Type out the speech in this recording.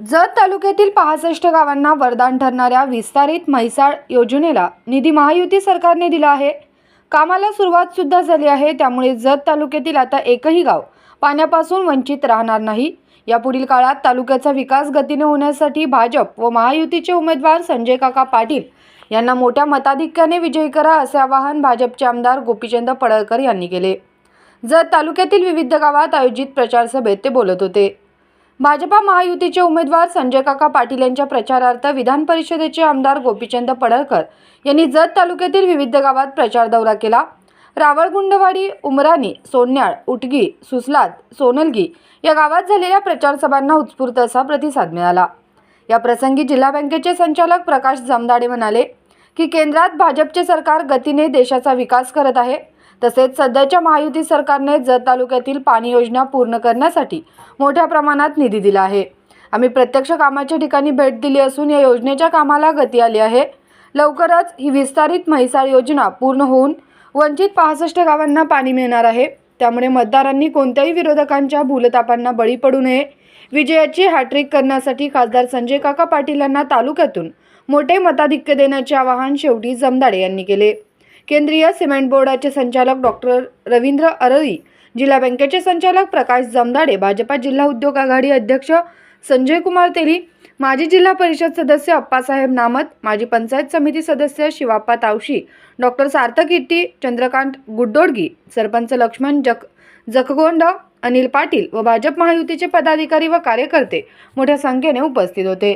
जत तालुक्यातील पासष्ट गावांना वरदान ठरणाऱ्या विस्तारित म्हैसाळ योजनेला निधी महायुती सरकारने दिला आहे. कामाला सुरुवात सुद्धा झाली आहे त्यामुळे जत तालुक्यातील आता एकही गाव पाण्यापासून वंचित राहणार नाही. यापुढील काळात तालुक्याचा विकास गतीने होण्यासाठी भाजप व महायुतीचे उमेदवार संजय काका पाटील यांना मोठ्या मताधिक्याने विजयी करा असे आवाहन भाजपचे आमदार गोपीचंद पडळकर यांनी केले. जत तालुक्यातील विविध गावात आयोजित प्रचार सभेत ते बोलत होते. भाजपा महायुतीचे उमेदवार संजय काका पाटील यांच्या प्रचारार्थ विधान परिषदेचे आमदार गोपीचंद पडळकर यांनी जत तालुक्यातील विविध गावात प्रचार दौरा केला. रावळगुंडवाडी उमराणी सोन्याळ उटगी सुसलाद सोनलगी या गावात झालेल्या प्रचार सभांना उत्स्फूर्त असा प्रतिसाद मिळाला. या प्रसंगी जिल्हा बँकेचे संचालक प्रकाश जमदाडे म्हणाले की केंद्रात भाजपचे सरकार गतीने देशाचा विकास करत आहे. तसेच सध्याच्या महायुती सरकारने जत तालुक्यातील पाणी योजना पूर्ण करण्यासाठी मोठ्या प्रमाणात निधी दिला आहे. आम्ही प्रत्यक्ष कामाच्या ठिकाणी भेट दिली असून या योजनेच्या कामाला गती आली आहे. लवकरच ही विस्तारित म्हैसाळ योजना पूर्ण होऊन वंचित पासष्ट गावांना पाणी मिळणार आहे. त्यामुळे मतदारांनी कोणत्याही विरोधकांच्या भूलतापांना बळी पडू नये. विजयाची हॅट्रिक करण्यासाठी खासदार संजय काका पाटील यांना तालुक्यातून मोठे मताधिक्य देण्याचे आवाहन शेवटी जमदाडे यांनी केले. केंद्रीय सिमेंट बोर्डाचे संचालक डॉक्टर रवींद्र अरळी जिल्हा बँकेचे संचालक प्रकाश जमदाडे भाजपा जिल्हा उद्योग आघाडी अध्यक्ष संजय कुमार तेली माजी जिल्हा परिषद सदस्य अप्पासाहेब नामत माजी पंचायत समिती सदस्य शिवाप्पा तावशी डॉक्टर सार्थक इट्टी चंद्रकांत गुड्डोडगी सरपंच लक्ष्मण जक जखगोंड अनिल पाटील व भाजप महायुतीचे पदाधिकारी व कार्यकर्ते मोठ्या संख्येने उपस्थित होते.